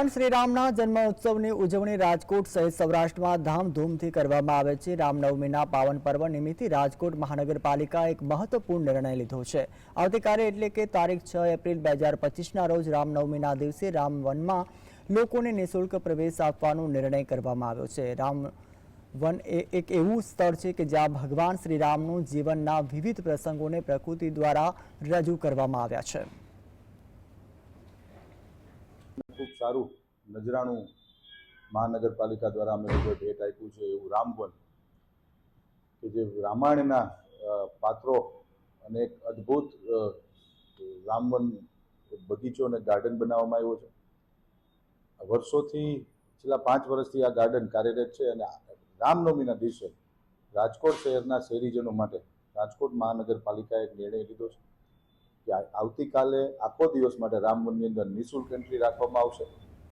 ભગવાન શ્રીરામના જન્મ ઉત્સવની ઉજવણી રાજકોટ સહિત સૌરાષ્ટ્રમાં ધામધૂમથી કરવામાં આવે છે. રામનવમીના પાવન પર્વ નિમિત્તે રાજકોટ મહાનગરપાલિકા એક મહત્વપૂર્ણ નિર્ણય લીધો છે. આવતીકાલે એટલે કે તારીખ છ એપ્રિલ બે હજાર પચીસના રોજ રામનવમીના દિવસે રામવનમાં લોકોને નિઃશુલ્ક પ્રવેશ આપવાનો નિર્ણય કરવામાં આવ્યો છે. રામ વન એ એક એવું સ્થળ છે કે જ્યાં ભગવાન શ્રીરામનું જીવનના વિવિધ પ્રસંગોને પ્રકૃતિ દ્વારા રજૂ કરવામાં આવ્યા છે. ખૂબ સારું નજરાણું મહાનગરપાલિકા દ્વારા અમે લોકોએ ભેટ આપ્યું છે એવું રામવન, કે જે રામાયણના પાત્રો અને એક અદ્ભુત રામવન બગીચો અને ગાર્ડન બનાવવામાં આવ્યો છે. વર્ષોથી, છેલ્લા પાંચ વર્ષથી આ ગાર્ડન કાર્યરત છે અને રામનવમીના દિવસે રાજકોટ શહેરના શહેરીજનો માટે રાજકોટ મહાનગરપાલિકાએ નિર્ણય લીધો છે. કે આવતીકાલે આખો દિવસ માટે રામ રામવનની અંદર નિઃશુલ્ક એન્ટ્રી રાખવામાં આવશે.